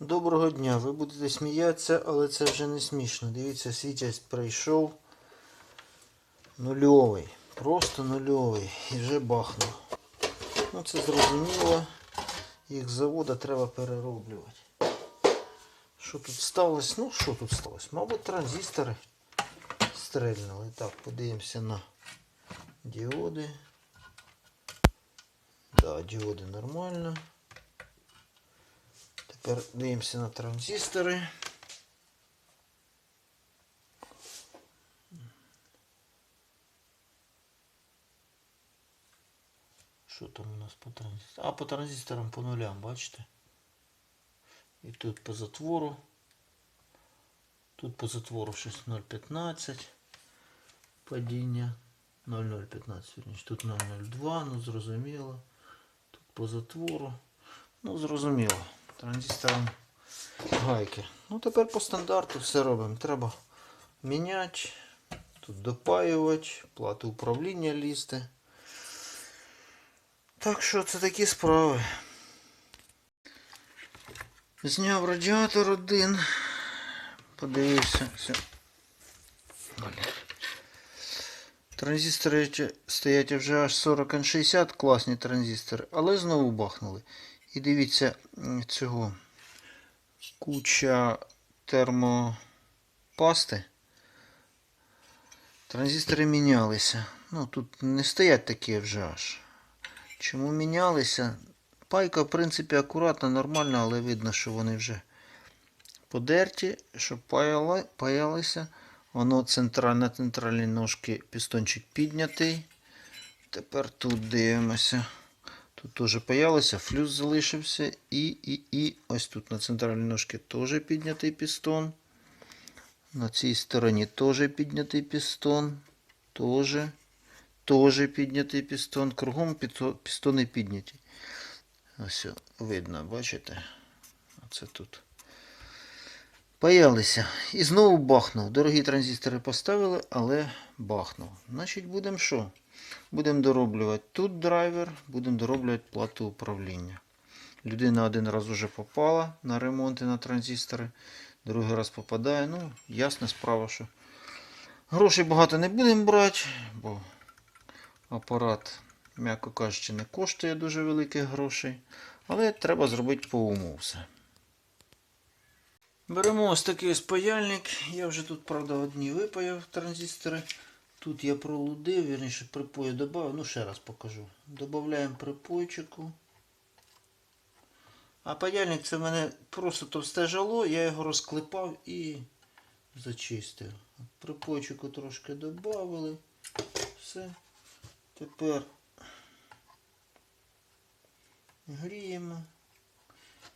Доброго дня. Ви будете сміятися, але це вже не смішно. Дивіться, світязь прийшов нульовий. Просто нульовий. І вже бахнув. Ну це зрозуміло. Їх з завода треба перероблювати. Що тут сталося? Ну, що тут сталося? Мабуть, транзистори стрельнули. Так, подивимося на діоди. Да, діоди нормально. Тепер дивимося на транзистори. Що там у нас по транзисторам? А, по транзисторам по нулям, бачите? І тут по затвору. Тут по затвору щось 0,15. Падіння 0,015, вірніше. Тут 0,02, ну зрозуміло. Тут по затвору. Ну, зрозуміло. Транзистором гайки. Ну, тепер по стандарту все робимо. Треба міняти, тут допаювати, плату управління лізти. Так що це такі справи. Зняв радіатор один. Подивився. Все. Транзистори стоять вже аж 40 n 60 класні транзистори, але знову бахнули. І дивіться цього куча термопасти. Транзистори мінялися. Ну, тут не стоять такі вже аж. Чому мінялися? Пайка, в принципі, акуратна, нормальна, але видно, що вони вже подерті, щоб паяли, паялися. Воно централь, на центральній ножці пістончик піднятий. Тепер тут дивимося. Тут теж паялося, флюс залишився. І, і, і ось тут на центральній ножці теж піднятий пістон. На цій стороні теж піднятий пістон. Теж. Теж піднятий пістон. Кругом пістони підняті. Ось видно, бачите? Оце тут. Паялися. І знову бахнув. Дорогі транзистори поставили, але бахнув. Значить, будемо що? Будемо дороблювати тут драйвер, будемо дороблювати плату управління. Людина один раз вже попала на ремонти на транзистори, другий раз попадає. Ну, ясна справа, що грошей багато не будемо брати, бо апарат, м'яко кажучи, не коштує дуже великих грошей. Але треба зробити по уму все. Беремо ось такий ось паяльник. Я вже тут, правда, одні випаяв транзистори. Тут я пролудив, вірніше припою додав. Ну, ще раз покажу. Добавляємо припойчику. А паяльник це в мене просто товсте жало, я його розклепав і зачистив. Припойчику трошки додали. Все. Тепер гріємо.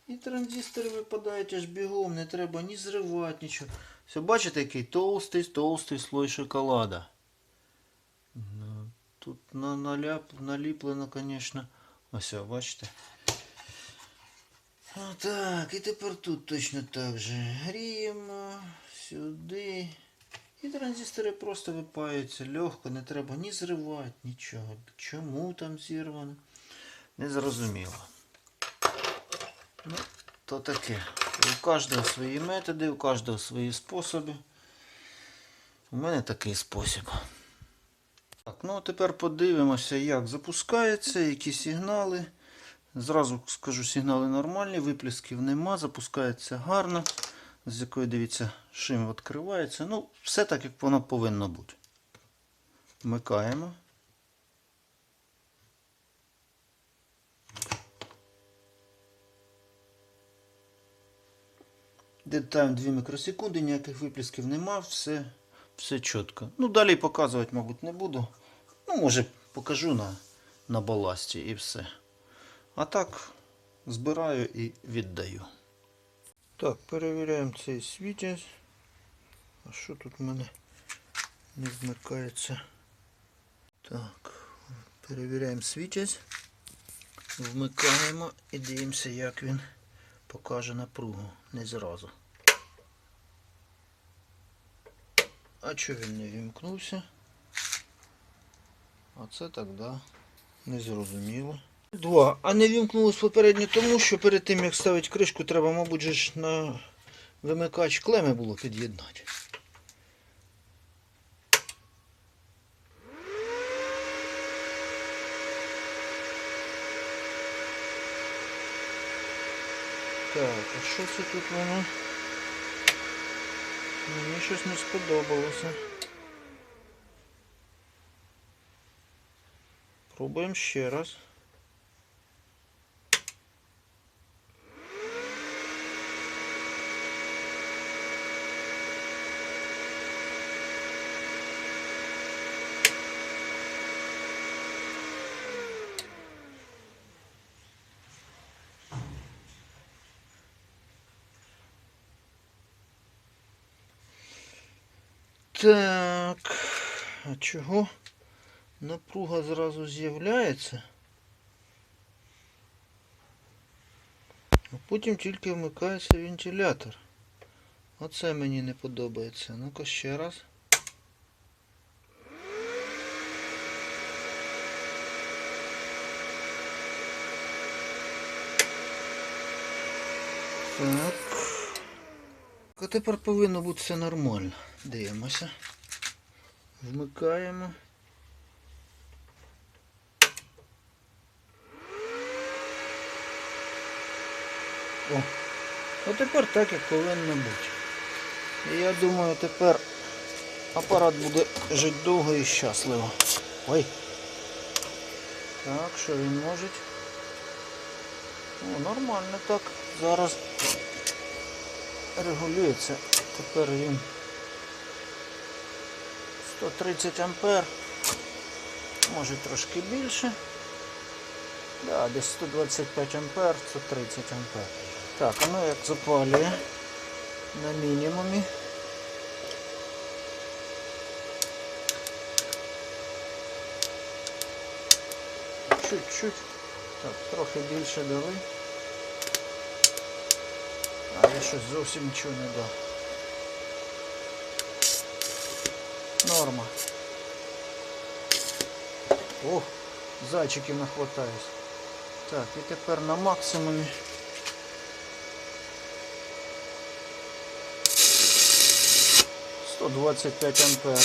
І транзистори випадають аж бігом, не треба ні зривати, нічого. Все, бачите, який толстий, толстий слой шоколада. Ну, Тут на, наляп, наліплено, звісно. Ось, бачите. А, так, і тепер тут точно так же. Гріємо сюди. І транзистори просто випаються легко, не треба ні зривати, нічого. Чому там зірвано? Незрозуміло. Ну, то таке. У кожного свої методи, у кожного свої способи. У мене такий спосіб. Так, ну а тепер подивимося, як запускається, які сигнали. Зразу скажу, сигнали нормальні, виплесків нема, запускається гарно. З якої, дивіться, шим відкривається. Ну, все так, як воно повинно бути. Вмикаємо. Детаємо 2 мікросекунди, ніяких виплесків нема, все, все чітко. Ну, далі показувати, мабуть, не буду. Ну, може, покажу на, на баласті і все. А так, збираю і віддаю. Так, перевіряємо цей світязь. А що тут в мене не вмикається? Так, перевіряємо світязь. Вмикаємо і дивимося, як він покаже напругу. Не зразу. А чого він не вімкнувся? А це так, да. Незрозуміло. Два. А не вімкнулось попередньо тому, що перед тим як ставити кришку, треба, мабуть, ж на вимикач клеми було під'єднати. Так, а що це тут воно? Мені щось не сподобалося. Пробуємо ще раз. Так. А чого напруга зразу з'являється? А потім тільки вмикається вентилятор. Оце мені не подобається. Ну-ка ще раз. Так. А тепер повинно бути все нормально. Дивимося. Вмикаємо. О, а тепер так, як повинно бути. І я думаю, тепер апарат буде жити довго і щасливо. Ой. Так, що він може? О, нормально так. Зараз регулюється. Тепер він 130 ампер. Може трошки більше. Да, десь 125 ампер, 130 ампер. Так, а ну як запалює на мінімумі. Чуть-чуть. Так, трохи більше дали. А я щось зовсім нічого не дав. Норма. Ох, зайчиків нахватаюсь. Так, і тепер на максимумі. Сто двадцять п'ять ампер.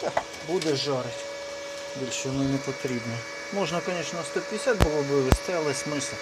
Так, буде жарить. Більше воно не потрібно. Можна, звісно, 150 було б вивести, але смисл.